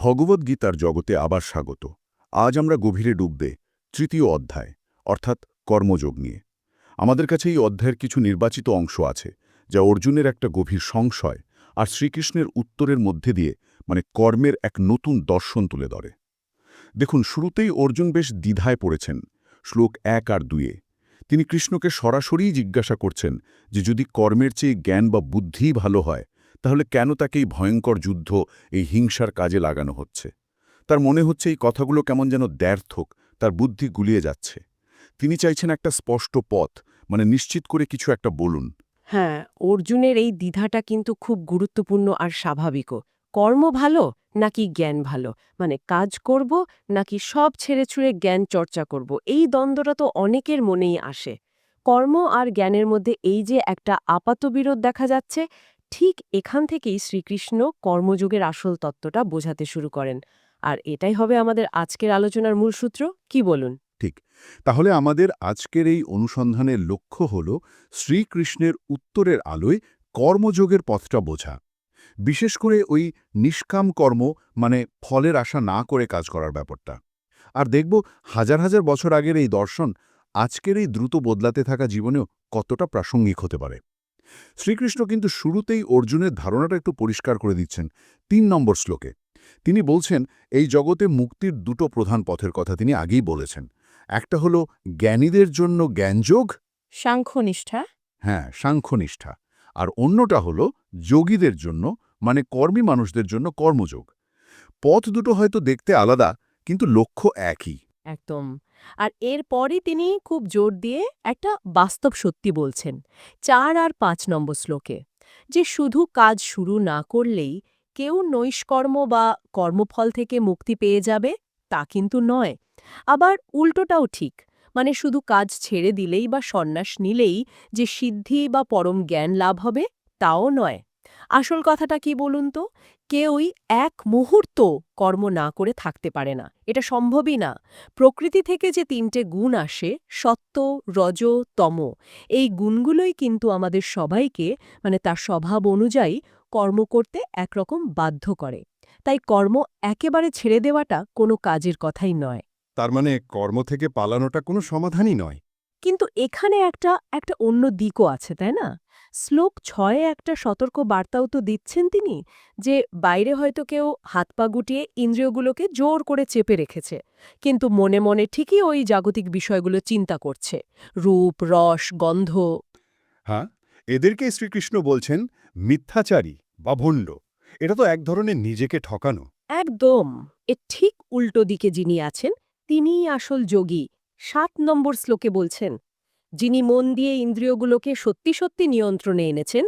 ভগবদ্গীতার জগতে আবার স্বাগত। আজ আমরা গভীরে ডুববে তৃতীয় অধ্যায়, অর্থাৎ কর্মযোগ নিয়ে। আমাদের কাছে এই অধ্যায়ের কিছু নির্বাচিত অংশ আছে, যা অর্জুনের একটা গভীর সংশয় আর শ্রীকৃষ্ণের উত্তরের মধ্যে দিয়ে মানে কর্মের এক নতুন দর্শন তুলে ধরে। দেখুন, শুরুতেই অর্জুন বেশ দ্বিধায় পড়েছেন, শ্লোক এক আর দুয়ে তিনি কৃষ্ণকে সরাসরিই জিজ্ঞাসা করছেন যে যদি কর্মের চেয়ে জ্ঞান বা বুদ্ধিই ভালো হয় তাহলে কেন তাকে এই ভয়ঙ্কর যুদ্ধ, এই হিংসার কাজে লাগানো হচ্ছে? তার মনে হচ্ছে এই কথাগুলো কেমন যেন দ্ব্যর্থক, তার বুদ্ধি গুলিয়ে যাচ্ছে। তিনি চাইছেন একটা স্পষ্ট পথ মানে নিশ্চিত করে কিছু একটা বলুন। হ্যাঁ অর্জুনের এই দ্বিধাটা কিন্তু খুব গুরুত্বপূর্ণ আর স্বাভাবিকও। কর্ম ভালো নাকি জ্ঞান ভালো? মানে কাজ করব নাকি সব ছেড়ে ছুড়ে জ্ঞান চর্চা করব? এই দ্বন্দ্বটা তো অনেকের মনেই আসে। কর্ম আর জ্ঞানের মধ্যে এই যে একটা আপাত বিরোধ দেখা যাচ্ছে ঠিক এখান থেকেই শ্রীকৃষ্ণ কর্মযোগের আসল তত্ত্বটা বোঝাতে শুরু করেন। আর এটাই হবে আমাদের আজকের আলোচনার মূল সূত্র, কি বলুন? ঠিক। তাহলে আমাদের আজকের এই অনুসন্ধানের লক্ষ্য হল শ্রীকৃষ্ণের উত্তরের আলোয় কর্মযোগের পথটা বোঝা। বিশেষ করে ওই নিষ্কাম কর্ম মানে ফলের আশা না করে কাজ করার ব্যাপারটা। আর দেখব হাজার হাজার বছর আগের এই দর্শন আজকের এই দ্রুত বদলাতে থাকা জীবনেও কতটা প্রাসঙ্গিক হতে পারে। শ্রীকৃষ্ণ কিন্তু শুরুতেই অর্জুনের ধারণাটা একটু পরিষ্কার করে দিচ্ছেন তিন নম্বর শ্লোকে। তিনি বলছেন এই জগতে মুক্তির দুটো প্রধান পথের কথা তিনি আগেই বলেছেন। একটা হলো জ্ঞানীদের জন্য জ্ঞানযোগ সাংখ্যনিষ্ঠা। হ্যাঁ সাংখ্যনিষ্ঠা। আর অন্যটা হলো যোগীদের জন্য মানে কর্মী মানুষদের জন্য কর্মযোগ। পথ দুটো হয়তো দেখতে আলাদা কিন্তু লক্ষ্য একই। একদম। আর এরপরই তিনি খুব জোর দিয়ে একটা বাস্তব সত্যি বলছেন, চার আর পাঁচ নম্বর শ্লোকে, যে শুধু কাজ শুরু না করলেই কেউ নৈষ্কর্ম বা কর্মফল থেকে মুক্তি পেয়ে যাবে, তা কিন্তু নয়। আবার উল্টোটাও ঠিক মানে শুধু কাজ ছেড়ে দিলেই বা সন্ন্যাস নিলেই যে সিদ্ধি বা পরম জ্ঞান লাভ হবে, তাও নয়। আসল কথাটা কি বলুন তো? কেউই এক মুহূর্ত কর্ম না করে থাকতে পারে না। এটা সম্ভবই না। প্রকৃতি থেকে যে তিনটে গুণ আসে সত্য রজ তম এই গুণগুলোই কিন্তু আমাদের সবাইকে মানে তার স্বভাব অনুযায়ী কর্ম করতে একরকম বাধ্য করে। তাই কর্ম একেবারে ছেড়ে দেওয়াটা কোনো কাজের কথাই নয়। তার মানে কর্ম থেকে পালানোটা কোনো সমাধানই নয়। কিন্তু এখানে একটা একটা অন্য দিকও আছে তাই না? শ্লোক ছয়ে একটা সতর্ক বার্তাও তো দিচ্ছেন তিনি যে বাইরে হয়তো কেউ হাত পা গুটিয়ে ইন্দ্রিয়গুলোকে জোর করে চেপে রেখেছে কিন্তু মনে মনে ঠিকই ওই জাগতিক বিষয়গুলো চিন্তা করছে। রূপ রস গন্ধ। হ্যাঁ এদেরকে শ্রীকৃষ্ণ বলছেন মিথ্যাচারী বা ভণ্ড। এটা তো এক ধরনের নিজেকে ঠকানো। একদম। এ ঠিক উল্টো দিকে যিনি আছেন তিনিই আসল যোগী। সাত নম্বর শ্লোকে বলছেন যিনি মন দিয়ে ইন্দ্রিয়গুলোকে সত্যি সত্যি নিয়ন্ত্রণে এনেছেন,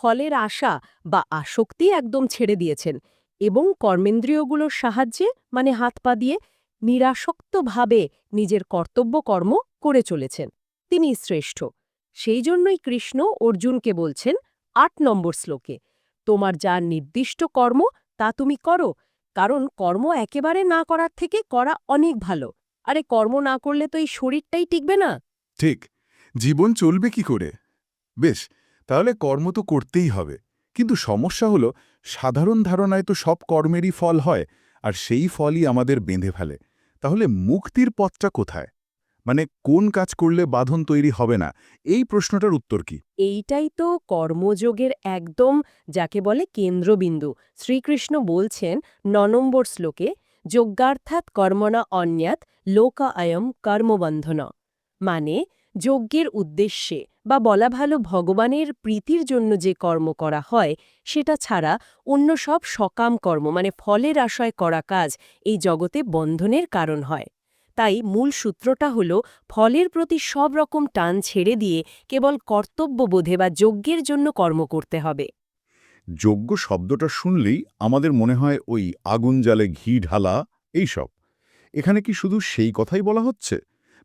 ফলের আশা বা আসক্তি একদম ছেড়ে দিয়েছেন এবং কর্মেন্দ্রিয়গুলোর সাহায্যে মানে হাত পা দিয়ে, নিরাসক্তভাবে নিজের কর্তব্য কর্ম করে চলেছেন। তিনি শ্রেষ্ঠ। সেই জন্যই কৃষ্ণ অর্জুনকে বলছেন আট নম্বর শ্লোকে, তোমার যা নির্দিষ্ট কর্ম, তা তুমি করো, কারণ কর্ম একেবারে না করার থেকে করা অনেক ভালো। আরে কর্ম না করলে তো এই শরীরটাই টিকবে না? ঠিক। জীবন চলবে কি করে? বেশ, তাহলে কর্ম তো করতেই হবে। কিন্তু সমস্যা হলো, সাধারণ ধারণায় তো সব কর্মেরই ফল হয়, আর সেই ফলই আমাদের বেঁধে ফেলে। তাহলে মুক্তির পথটা কোথায়? মানে কোন কাজ করলে বাঁধন তৈরি হবে না? এই প্রশ্নটার উত্তর কি? এইটাই তো কর্মযোগের একদম যাকে বলে কেন্দ্রবিন্দু। শ্রীকৃষ্ণ বলছেন ন নম্বর শ্লোকে, যজ্ঞার্থাৎ কর্মণা অন্যাত লোকা অয়ম কর্মবন্ধন। মানে যজ্ঞের উদ্দেশ্যে বা বলা ভালো ভগবানের প্রীতির জন্য যে কর্ম করা হয়, সেটা ছাড়া অন্য সব সকাম কর্ম মানে ফলের আশয় করা কাজ, এই জগতে বন্ধনের কারণ হয়। তাই মূল সূত্রটা হল, ফলের প্রতি সব রকম টান ছেড়ে দিয়ে কেবল কর্তব্যবোধে বা যজ্ঞের জন্য কর্ম করতে হবে। যজ্ঞ শব্দটা শুনলেই আমাদের মনে হয় ওই আগুন জালে ঘি ঢালা, এইসব। এখানে কি শুধু সেই কথাই বলা হচ্ছে?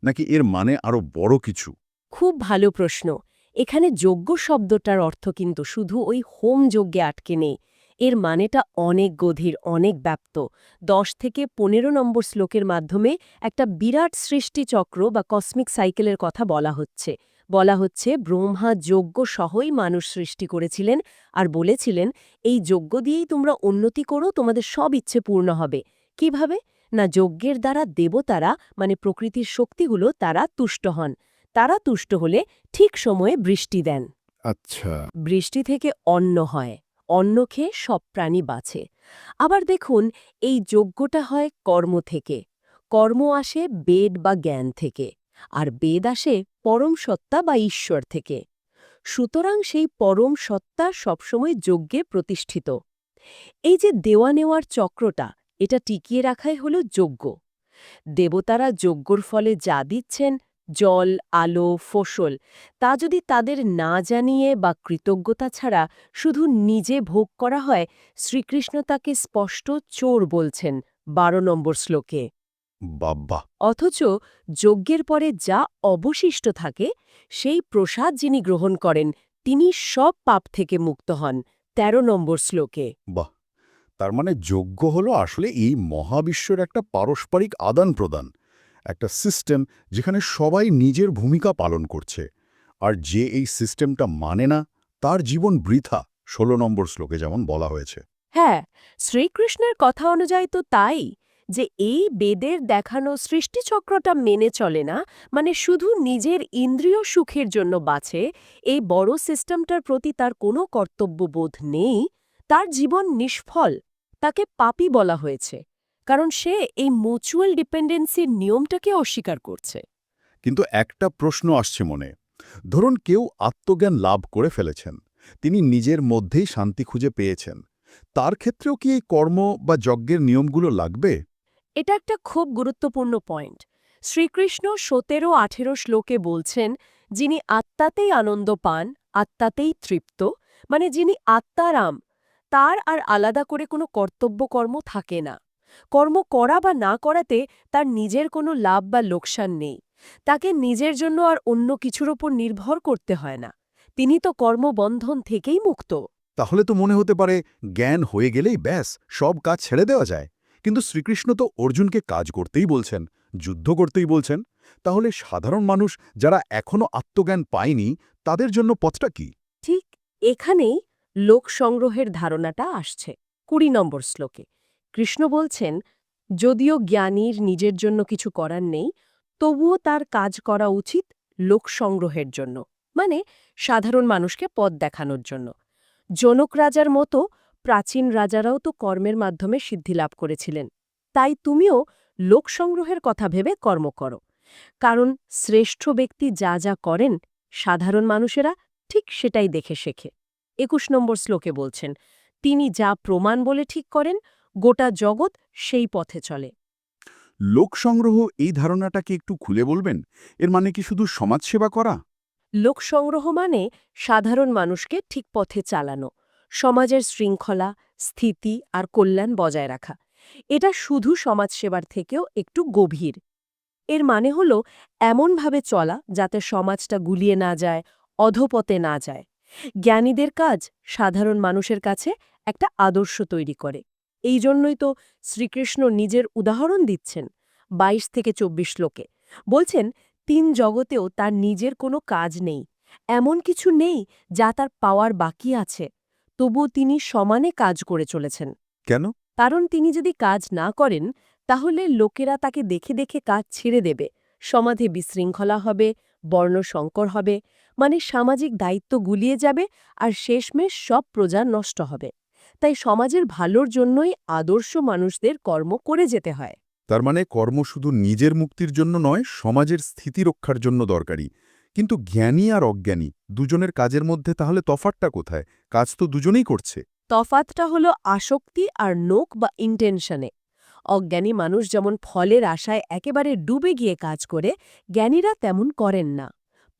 নাকি এর মানে আরও বড় কিছু? খুব ভালো প্রশ্ন। এখানে যজ্ঞ শব্দটার অর্থ কিন্তু শুধু ওই হোম যজ্ঞে আটকে নেই। এর মানেটা অনেক গভীর, অনেক ব্যাপ্ত। দশ থেকে পনেরো নম্বর শ্লোকের মাধ্যমে একটা বিরাট সৃষ্টি চক্র বা কসমিক সাইকেলের কথা বলা হচ্ছে। বলা হচ্ছে, ব্রহ্মা যজ্ঞ সহই মানুষ সৃষ্টি করেছিলেন আর বলেছিলেন, এই যজ্ঞ দিয়েই তোমরা উন্নতি করো, তোমাদের সব ইচ্ছে পূর্ণ হবে। কীভাবে? না যজ্ঞের দ্বারা দেবতারা মানে প্রকৃতির শক্তিগুলো তারা তুষ্ট হন। তারা তুষ্ট হলে ঠিক সময়ে বৃষ্টি দেন। আচ্ছা। বৃষ্টি থেকে অন্ন হয়। অন্ন খেয়ে সব প্রাণী বাঁচে। আবার দেখুন এই যজ্ঞটা হয় কর্ম থেকে। কর্ম আসে বেদ বা জ্ঞান থেকে। আর বেদ আসে পরম সত্তা বা ঈশ্বর থেকে। সুতরাং সেই পরম সত্তা সবসময় যজ্ঞে প্রতিষ্ঠিত। এই যে দেওয়া নেওয়ার চক্রটা এটা টিকিয়ে রাখাই হল যজ্ঞ দেবতারা যজ্ঞর ফলে যা দিচ্ছেন জল আলো ফসল তা যদি তাদের না জানিয়ে বা কৃতজ্ঞতা ছাড়া শুধু নিজে ভোগ করা হয় শ্রীকৃষ্ণ তাকে স্পষ্ট চোর বলছেন বারো নম্বর শ্লোকে। বাব্বা। অথচ যজ্ঞের পরে যা অবশিষ্ট থাকে সেই প্রসাদ যিনি গ্রহণ করেন তিনি সব পাপ থেকে মুক্ত হন ১৩ নম্বর শ্লোকে। বাহ। তার মানে যোগ্য হলো আসলে এই মহাবিশ্বের একটা পারস্পরিক আদান প্রদান, একটা সিস্টেম যেখানে সবাই নিজের ভূমিকা পালন করছে। আর যে এই সিস্টেমটা মানে না, তার জীবন বৃথা, ষোলো নম্বর শ্লোকে যেমন বলা হয়েছে। হ্যাঁ শ্রীকৃষ্ণের কথা অনুযায়ী তো তাই, যে এই বেদের দেখানো সৃষ্টিচক্রটা মেনে চলে না মানে শুধু নিজের ইন্দ্রিয় সুখের জন্য বাঁচে, এই বড় সিস্টেমটার প্রতি তার কোনো কর্তব্যবোধ নেই। তার জীবন নিষ্ফল তাকে পাপী বলা হয়েছে কারণ সে এই মিউচুয়াল ডিপেন্ডেন্সির নিয়মটাকে অস্বীকার করছে। কিন্তু একটা প্রশ্ন আসছে মনে। ধরুন কেউ আত্মজ্ঞান লাভ করে ফেলেছেন তিনি নিজের মধ্যেই শান্তি খুঁজে পেয়েছেন তার ক্ষেত্রেও কি এই কর্ম বা যজ্ঞের নিয়মগুলো লাগবে? এটা একটা খুব গুরুত্বপূর্ণ পয়েন্ট। শ্রীকৃষ্ণ সতেরো আঠেরো শ্লোকে বলছেন যিনি আত্মাতেই আনন্দ পান আত্মাতেই তৃপ্ত মানে যিনি আত্মারাম তার আর আলাদা করে কোনো কর্তব্যকর্ম থাকে না। কর্ম করা বা না করাতে তার নিজের কোনো লাভ বা লোকসান নেই। তাকে নিজের জন্য আর অন্য কিছুর ওপর নির্ভর করতে হয় না। তিনি তো কর্মবন্ধন থেকেই মুক্ত। তাহলে তো মনে হতে পারে জ্ঞান হয়ে গেলেই ব্যাস সব কাজ ছেড়ে দেওয়া যায়। কিন্তু শ্রীকৃষ্ণ তো অর্জুনকে কাজ করতেই বলছেন যুদ্ধ করতেই বলছেন। তাহলে সাধারণ মানুষ যারা এখনও আত্মজ্ঞান পায়নি তাদের জন্য পথটা কি? ঠিক এখানেই লোক সংগ্রহের ধারণাটা আসছে কুড়ি নম্বর শ্লোকে। কৃষ্ণ বলছেন, যদিও জ্ঞানীর নিজের জন্য কিছু করার নেই, তবুও তার কাজ করা উচিত লোক সংগ্রহের জন্য মানে সাধারণ মানুষকে পথ দেখানোর জন্য। জনক রাজার মতো প্রাচীন রাজারাও তো কর্মের মাধ্যমে সিদ্ধি লাভ করেছিলেন, তাই তুমিও লোক সংগ্রহের কথা ভেবে কর্ম করো। কারণ শ্রেষ্ঠ ব্যক্তি যা যা করেন, সাধারণ মানুষেরা ঠিক সেটাই দেখে শেখে। একুশ নম্বর শ্লোকে বলছেন তিনি যা প্রমাণ বলে ঠিক করেন গোটা জগৎ সেই পথে চলে। লোক সংগ্রহ এই ধারণাটাকে একটু খুলে বলবেন? এর মানে কি শুধু সমাজসেবা করা? লোক সংগ্রহ মানে সাধারণ মানুষকে ঠিক পথে চালানো সমাজের শৃঙ্খলা স্থিতি আর কল্যাণ বজায় রাখা। এটা শুধু সমাজসেবার থেকেও একটু গভীর। এর মানে হল এমনভাবে চলা যাতে সমাজটা গুলিয়ে না যায় অধপতে না যায়। জ্ঞানীদের কাজ সাধারণ মানুষের কাছে একটা আদর্শ তৈরি করে। এই জন্যই তো শ্রীকৃষ্ণ নিজের উদাহরণ দিচ্ছেন ২২ থেকে চব্বিশ লোকে। বলছেন তিন জগতেও তার নিজের কোনো কাজ নেই এমন কিছু নেই যা তার পাওয়ার বাকি আছে তবুও তিনি সমানে কাজ করে চলেছেন। কেন? কারণ তিনি যদি কাজ না করেন তাহলে লোকেরা তাকে দেখে দেখে কাজ ছেড়ে দেবে সমাধে বিশৃঙ্খলা হবে বর্ণসংকর হবে মানে সামাজিক দায়িত্ব গুলিয়ে যাবে আর শেষমেশ সব প্রজা নষ্ট হবে। তাই সমাজের ভালোর জন্যই আদর্শ মানুষদের কর্ম করে যেতে হয়। তার মানে কর্ম শুধু নিজের মুক্তির জন্য নয় সমাজের স্থিতি রক্ষার জন্য দরকারি। কিন্তু জ্ঞানী আর অজ্ঞানী দুজনের কাজের মধ্যে তাহলে তফাতটা কোথায়? কাজ তো দুজনেই করছে। তফাতটা হলো আসক্তি আর নোক বা ইন্টেনশনে অজ্ঞানী মানুষ যেমন ফলের আশায় একেবারে ডুবে গিয়ে কাজ করে, জ্ঞানীরা তেমন করেন না।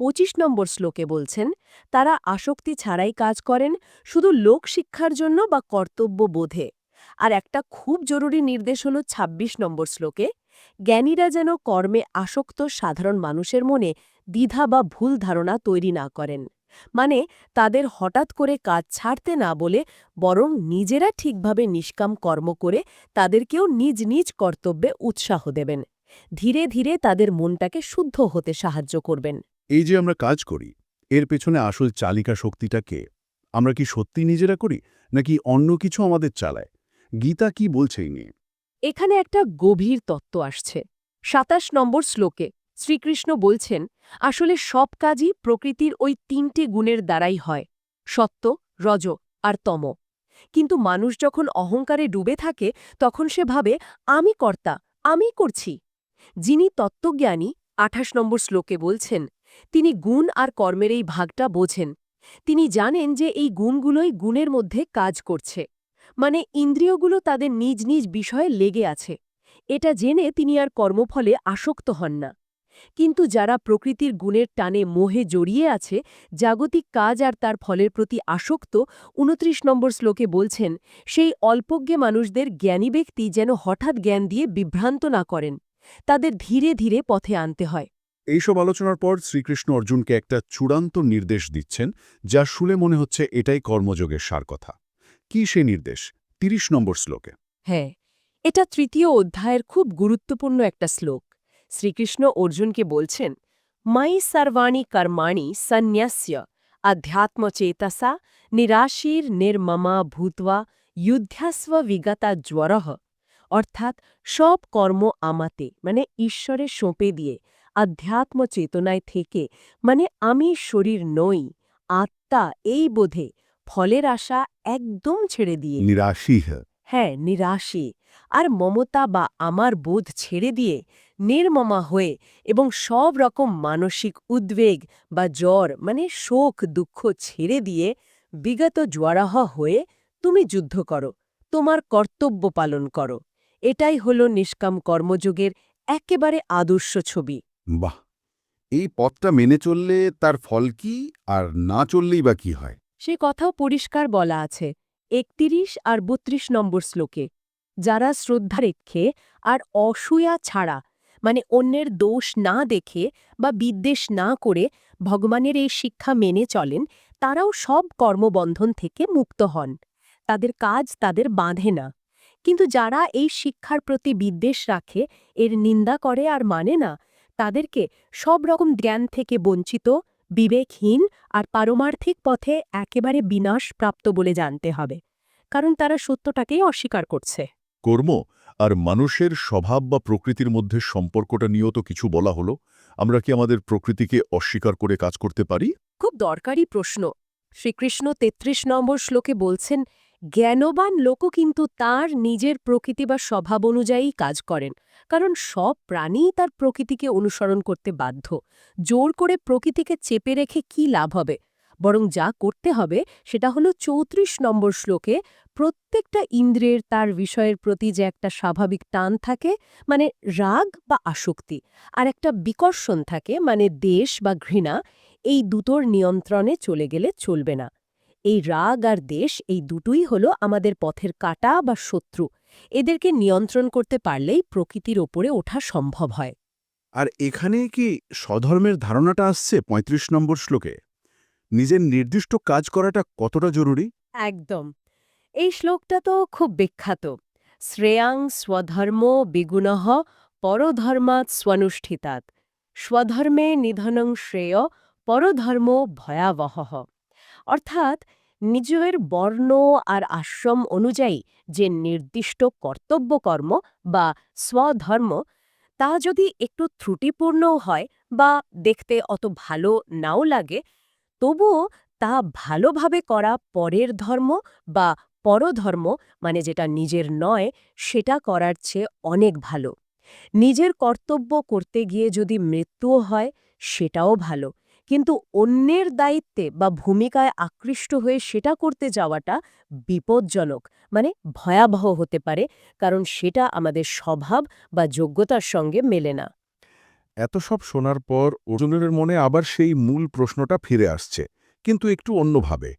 পঁচিশ নম্বর শ্লোকে বলছেন, তারা আসক্তি ছাড়াই কাজ করেন, শুধু লোক শিক্ষার জন্য বা কর্তব্য বোধে। আর একটা খুব জরুরি নির্দেশ হল ২৬ নম্বর শ্লোকে, জ্ঞানীরা যেন কর্মে আসক্ত সাধারণ মানুষের মনে দ্বিধা বা ভুল ধারণা তৈরি না করেন। মানে তাদের হঠাৎ করে কাজ ছাড়তে না বলে বরং নিজেরা ঠিকভাবে নিষ্কাম কর্ম করে তাদেরকেও নিজ নিজ কর্তব্যে উৎসাহ দেবেন। ধীরে ধীরে তাদের মনটাকে শুদ্ধ হতে সাহায্য করবেন। এই যে আমরা কাজ করি এর পেছনে আসল চালিকা শক্তিটা কে আমরা কি সত্যি নিজেরা করি নাকি অন্য কিছু আমাদের চালায়? গীতা কি বলছে নিয়ে? এখানে একটা গভীর তত্ত্ব আসছে। সাতাশ নম্বর শ্লোকে শ্রীকৃষ্ণ বলছেন আসলে সব কাজই প্রকৃতির ওই তিনটে গুণের দ্বারাই হয়, সত্য, রজ আর তম। কিন্তু মানুষ যখন অহংকারে ডুবে থাকে, তখন সে ভাবে, আমি কর্তা আমি করছি। যিনি তত্ত্বজ্ঞানী, আঠাশ নম্বর শ্লোকে বলছেন, তিনি গুণ আর কর্মের এই ভাগটা বোঝেন। তিনি জানেন যে এই গুণগুলোই গুণের মধ্যে কাজ করছে। মানে ইন্দ্রিয়গুলো তাদের নিজ নিজ বিষয়ে লেগে আছে। এটা জেনে তিনি আর কর্মফলে আসক্ত হন না। কিন্তু যারা প্রকৃতির গুণের টানে মোহে জড়িয়ে আছে জাগতিক কাজ আর তার ফলের প্রতি আসক্ত উনত্রিশ নম্বর শ্লোকে বলছেন সেই অল্পজ্ঞে মানুষদের জ্ঞানী ব্যক্তি যেন হঠাৎ জ্ঞান দিয়ে বিভ্রান্ত না করেন তাদের ধীরে ধীরে পথে আনতে হয়। এইসব আলোচনার পর শ্রীকৃষ্ণ অর্জুনকে একটা চূড়ান্ত নির্দেশ দিচ্ছেন যা শুলে মনে হচ্ছে এটাই কর্মযোগের সার কথা। কি সে নির্দেশ? ৩০ নম্বর শ্লোকে। হ্যাঁ এটা তৃতীয় অধ্যায়ের খুব গুরুত্বপূর্ণ একটা শ্লোক। শ্রীকৃষ্ণ অর্জুনকে বলছেন মাই সর্বাণি কর্মাণি সন্ন্যাস্য অধ্যাত্মচেতসা নিরাশির নির্মমা ভূত্বা যুদ্ধাস্ব বিগতা জ্বরহ অর্থাৎ সব কর্ম আমাতে মানে ঈশ্বরে সঁপে দিয়ে আধ্যাত্ম চেতনায় থেকে মানে আমি শরীর নই আত্মা এই বোধে ফলের আশা একদম ছেড়ে দিয়ে। নিরাশিহ হ্যাঁ নিরাশী। আর মমতা বা আমার বোধ ছেড়ে দিয়ে নির্মমা হয়ে এবং সব রকম মানসিক উদ্বেগ বা জ্বর মানে শোক দুঃখ ছেড়ে দিয়ে বিগত জ্বরাহ হয়ে তুমি যুদ্ধ করো তোমার কর্তব্য পালন করো। এটাই হল নিষ্কাম কর্মযোগের একেবারে আদর্শ ছবি। বাহ! এই পথটা মেনে চললে তার ফল কি আর না চললেই বা কি হয়? সে কথাও পরিষ্কার বলা আছে। একত্রিশ আর বত্রিশ নম্বর শ্লোকে যারা শ্রদ্ধা রেখে আর অসূয়া ছাড়া মানে অন্যের দোষ না দেখে বা বিদ্বেষ না করে ভগবানের এই শিক্ষা মেনে চলেন, তারাও সব কর্মবন্ধন থেকে মুক্ত হন। তাদের কাজ তাদের বাঁধে না। কিন্তু যারা এই শিক্ষার প্রতি বিদ্বেষ রাখে, এর নিন্দা করে আর মানে না, তাদেরকে সব রকম জ্ঞান থেকে বঞ্চিত, বিবেকহীন আর পারমার্থিক পথে একেবারে বিনাশ প্রাপ্ত বলে জানতে হবে। কারণ তারা সত্যটাকেই অস্বীকার করছে। কর্ম আর মানুষের স্বভাব বা প্রকৃতির মধ্যে সম্পর্কটা নিয়েও তো কিছু বলা হলো। আমরা কি আমাদের প্রকৃতিকে অস্বীকার করে কাজ করতে পারি? খুব দরকারি প্রশ্ন। শ্রীকৃষ্ণ তেত্রিশ নম্বর শ্লোকে বলছেন, জ্ঞানবান লোকও কিন্তু তার নিজের প্রকৃতি বা স্বভাব অনুযায়ী কাজ করেন, কারণ সব প্রাণীই তার প্রকৃতিকে অনুসরণ করতে বাধ্য। জোর করে প্রকৃতিকে চেপে রেখে কি লাভ হবে? বরং যা করতে হবে সেটা হলো চৌত্রিশ নম্বর শ্লোকে প্রত্যেকটা ইন্দ্রিয়ের তার বিষয়ের প্রতি যে একটা স্বাভাবিক টান থাকে মানে রাগ বা আসক্তি, আর একটা বিকর্ষণ থাকে মানে দেশ বা ঘৃণা, এই দুটোর নিয়ন্ত্রণে চলে গেলে চলবে না। এই রাগ আর দেশ, এই দুটোই হলো আমাদের পথের কাটা বা শত্রু। এদেরকে নিয়ন্ত্রণ করতে পারলেই প্রকৃতির ওপরে ওঠা সম্ভব হয়। আর এখানে কি স্বধর্মের ধারণাটা আসছে ৩৫ নম্বর শ্লোকে? নিজের নির্দিষ্ট কাজ করাটা কতটা জরুরি? একদম। এই শ্লোকটা তো খুব বিখ্যাত। শ্রেয়াং স্বধর্ম বিগুণঃ পরধর্মাৎ স্বনুষ্ঠিতাৎ। স্বধর্মে নিধনং শ্রেয়, পরধর্ম ভয়াবহ। অর্থাৎ নিজের বর্ণ আর আশ্রম অনুযায়ী যে নির্দিষ্ট কর্তব্যকর্ম বা স্বধর্ম, তা যদি একটু ত্রুটিপূর্ণও হয় বা দেখতে অত ভালো নাও লাগে তবুও তা ভালোভাবে করা পরের ধর্ম বা পরধর্ম মানে যেটা নিজের নয়, সেটা করার চেয়ে অনেক ভালো। নিজের কর্তব্য করতে গিয়ে যদি মৃত্যুও হয়, সেটাও ভালো। কিন্তু অন্যের দায়িত্বে বা ভূমিকায় আকৃষ্ট হয়ে সেটা করতে যাওয়াটা বিপজ্জনক মানে ভয়াবহ হতে পারে, কারণ সেটা আমাদের স্বভাব বা যোগ্যতার সঙ্গে মেলে না। এত সব শোনার পর অর্জুনের মনে আবার সেই মূল প্রশ্নটা ফিরে আসছে, কিন্তু একটু অন্যভাবে।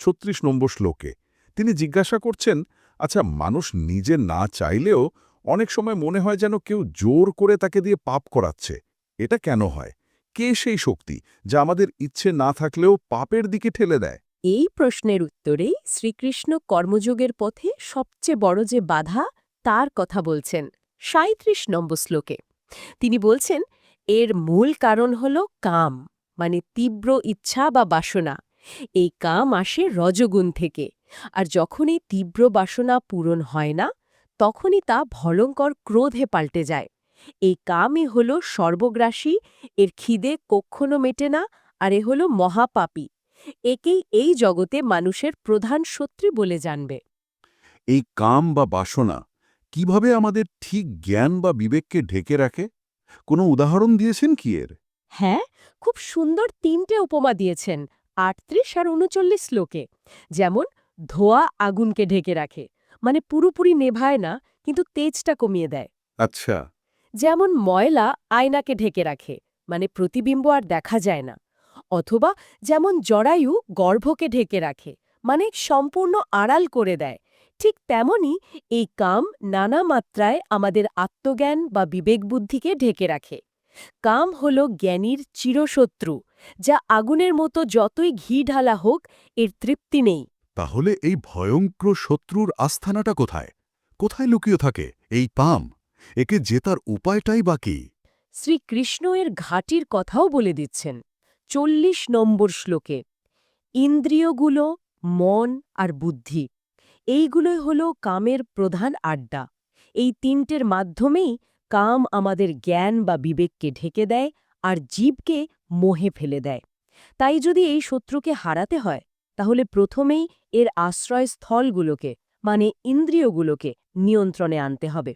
ছত্রিশ নম্বর শ্লোকে তিনি জিজ্ঞাসা করছেন আচ্ছা মানুষ নিজে না চাইলেও অনেক সময় মনে হয় যেন কেউ জোর করে তাকে দিয়ে পাপ করাচ্ছে। এটা কেন হয়? কে সেই শক্তি যা আমাদের ইচ্ছে না থাকলেও পাপের দিকে ঠেলে দেয়? এই প্রশ্নের উত্তরেই শ্রীকৃষ্ণ কর্মযোগের পথে সবচেয়ে বড় যে বাধা, তার কথা বলছেন। সাঁত্রিশ নম্বর শ্লোকে তিনি বলছেন, এর মূল কারণ হল কাম মানে তীব্র ইচ্ছা বা বাসনা। এই কাম আসে রজগুণ থেকে। আর যখন এই তীব্র বাসনা পূরণ হয় না, তখনই তা ভয়ঙ্কর ক্রোধে পাল্টে যায়। এই কামই হল সর্বগ্রাসী, এর খিদে কক্ষণও মেটে না, আর এ হল মহাপাপী। একেই এই জগতে মানুষের প্রধান শত্রু বলে জানবে। এই কাম বা বাসনা কীভাবে আমাদের ঠিক জ্ঞান বা বিবেককে ঢেকে রাখে? কোনো উদাহরণ দিয়েছেন কি এর? হ্যাঁ খুব সুন্দর তিনটে উপমা দিয়েছেন আটত্রিশ আর উনচল্লিশ শ্লোকে। যেমন ধোয়া আগুনকে ঢেকে রাখে। মানে পুরোপুরি নেভায় না কিন্তু তেজটা কমিয়ে দেয়। আচ্ছা। যেমন ময়লা আয়নাকে ঢেকে রাখে। মানে প্রতিবিম্ব আর দেখা যায় না। অথবা যেমন জরায়ু গর্ভকে ঢেকে রাখে। মানে সম্পূর্ণ আড়াল করে দেয়। ঠিক তেমনি এই কাম নানা মাত্রায় আমাদের আত্মজ্ঞান বা বিবেকবুদ্ধিকে ঢেকে রাখে। কাম হল জ্ঞানীর চিরশত্রু যা আগুনের মতো যতই ঘি ঢালা হোক এর তৃপ্তি নেই। তাহলে এই ভয়ঙ্কর শত্রুর আস্থানাটা কোথায়? কোথায় লুকিয়ে থাকে এই পাম? একে জেতার উপায়টাই বাকি শ্রীকৃষ্ণ এর ঘাটির কথাও বলে দিচ্ছেন। চল্লিশ নম্বর শ্লোকে ইন্দ্রিয়গুলো মন আর বুদ্ধি এইগুলোই হল কামের প্রধান আড্ডা। এই তিনটের মাধ্যমেই কাম আমাদের জ্ঞান বা বিবেককে ঢেকে দেয় আর জীবকে মোহে ফেলে দেয়। তাই যদি এই শত্রুকে হারাতে হয়, তাহলে প্রথমেই এর আশ্রয়স্থলগুলোকে মানে ইন্দ্রিয়গুলোকে নিয়ন্ত্রণে আনতে হবে।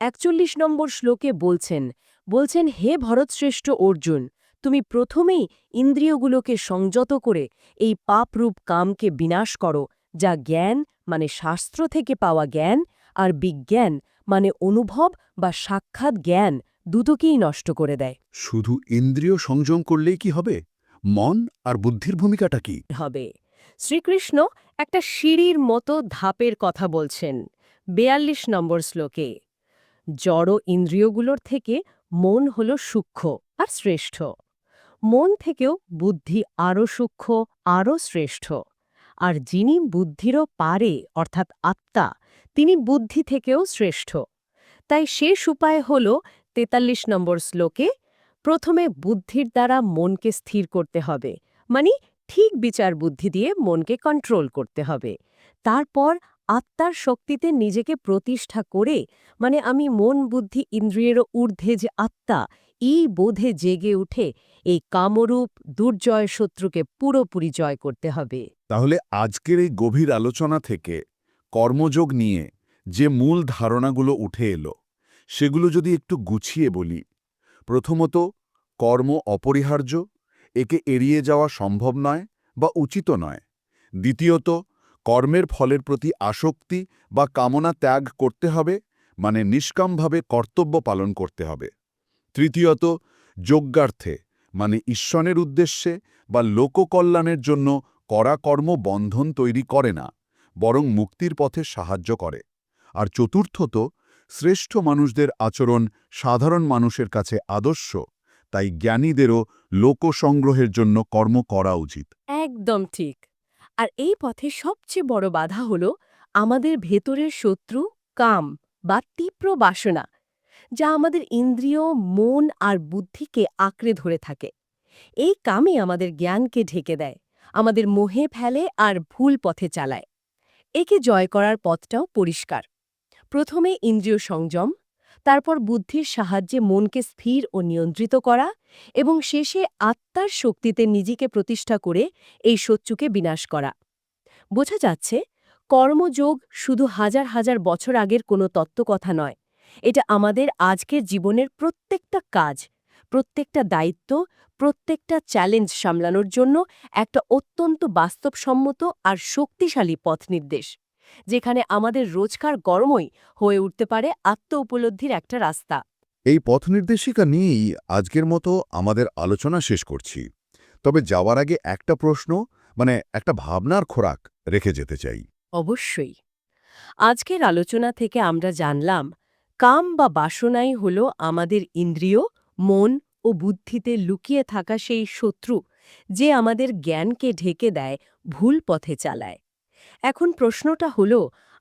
একচল্লিশ নম্বর শ্লোকে বলছেন বলছেন, হে ভরতশ্রেষ্ঠ অর্জুন, তুমি প্রথমেই ইন্দ্রিয়গুলোকে সংযত করে এই পাপরূপ কামকে বিনাশ করো, যা জ্ঞান মানে শাস্ত্র থেকে পাওয়া জ্ঞান আর বিজ্ঞান মানে অনুভব বা সাক্ষাৎ জ্ঞান দুটোকেই নষ্ট করে দেয়। শুধু ইন্দ্রিয় সংযম করলেই কি হবে? মন আর বুদ্ধির ভূমিকাটা কি? হবে। শ্রীকৃষ্ণ একটা সিঁড়ির মতো ধাপের কথা বলছেন বেয়াল্লিশ নম্বর শ্লোকে। জড় ইন্দ্রিয়গুলোর থেকে মন হল সূক্ষ্ম আর শ্রেষ্ঠ। মন থেকেও বুদ্ধি আরও সূক্ষ্ম আরও শ্রেষ্ঠ। আর যিনি বুদ্ধিরও পারে, অর্থাৎ আত্মা, তিনি বুদ্ধি থেকেও শ্রেষ্ঠ। তাই শেষ উপায় হল তেতাল্লিশ নম্বর শ্লোকে, প্রথমে বুদ্ধির দ্বারা মনকে স্থির করতে হবে মানে ঠিক বিচার বুদ্ধি দিয়ে মনকে কন্ট্রোল করতে হবে। তারপর আত্মার শক্তিতে নিজেকে প্রতিষ্ঠা করে মানে আমি মন, বুদ্ধি, ইন্দ্রিয়েরও ঊর্ধ্বে যে আত্মা, এই বোধে জেগে উঠে এই কামরূপ, দুর্জয় শত্রুকে পুরোপুরি জয় করতে হবে। তাহলে আজকের এই গভীর আলোচনা থেকে কর্মযোগ নিয়ে যে মূল ধারণাগুলো উঠে এলো, সেগুলো যদি একটু গুছিয়ে বলি। প্রথমত, কর্ম অপরিহার্য, একে এড়িয়ে যাওয়া সম্ভব নয় বা উচিত নয়। দ্বিতীয়ত, কর্মের ফলের প্রতি আসক্তি বা কামনা ত্যাগ করতে হবে মানে নিষ্কামভাবে কর্তব্য পালন করতে হবে। তৃতীয়ত, যজ্ঞার্থে মানে ঈশ্বরের উদ্দেশ্যে বা লোককল্যাণের জন্য করা কর্ম বন্ধন তৈরি করে না, বরং মুক্তির পথে সাহায্য করে। আর চতুর্থত, শ্রেষ্ঠ মানুষদের আচরণ সাধারণ মানুষের কাছে আদর্শ, তাই জ্ঞানীদেরও লোকসংগ্রহের জন্য কর্ম করা উচিত। একদম ঠিক। আর এই পথে সবচেয়ে বড় বাধা হল আমাদের ভেতরের শত্রু, কাম বা তীব্র বাসনা, যা আমাদের ইন্দ্রিয়, মন আর বুদ্ধিকে আঁকড়ে ধরে থাকে। এই কামই আমাদের জ্ঞানকে ঢেকে দেয়। আমাদের মোহে ফেলে আর ভুল পথে চালায়। একে জয় করার পথটাও পরিষ্কার। প্রথমে ইন্দ্রিয় সংযম, তারপর বুদ্ধির সাহায্যে মনকে স্থির ও নিয়ন্ত্রিত করা এবং শেষে আত্মার শক্তিতে নিজেকে প্রতিষ্ঠা করে এই শত্রুকে বিনাশ করা। বোঝা যাচ্ছে, কর্মযোগ শুধু হাজার হাজার বছর আগের কোনো তত্ত্বকথা নয়। এটা আমাদের আজকের জীবনের প্রত্যেকটা কাজ প্রত্যেকটা দায়িত্ব প্রত্যেকটা চ্যালেঞ্জ সামলানোর জন্য একটা অত্যন্ত বাস্তবসম্মত আর শক্তিশালী পথ নির্দেশ যেখানে আমাদের রোজকার কর্মই হয়ে উঠতে পারে আত্ম উপলব্ধির একটা রাস্তা। এই পথ নির্দেশিকা নিয়েই আজকের মতো আমাদের আলোচনা শেষ করছি। তবে যাওয়ার আগে একটা প্রশ্ন মানে একটা ভাবনার খোরাক রেখে যেতে চাই। অবশ্যই। আজকের আলোচনা থেকে আমরা জানলাম কাম বা বাসনাই হল আমাদের ইন্দ্রিয় মন ও বুদ্ধিতে লুকিয়ে থাকা সেই শত্রু যে আমাদের জ্ঞানকে ঢেকে দেয়, ভুল পথে চালায়। এখন প্রশ্নটা হল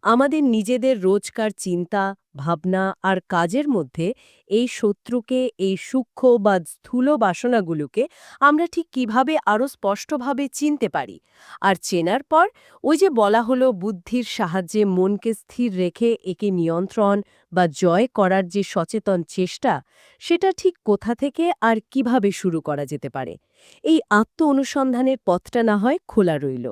আমাদের নিজেদের রোজকার চিন্তা, ভাবনা আর কাজের মধ্যে এই শত্রুকে, এই সূক্ষ্ম বা স্থূল বাসনাগুলোকে আমরা ঠিক কীভাবে আরও স্পষ্টভাবে চিনতে পারি? আর চেনার পর ওই যে বলা হলো বুদ্ধির সাহায্যে মনকে স্থির রেখে একে নিয়ন্ত্রণ বা জয় করার যে সচেতন চেষ্টা, সেটা ঠিক কোথা থেকে আর কীভাবে শুরু করা যেতে পারে? এই আত্ম অনুসন্ধানের পথটা না হয় খোলা রইল।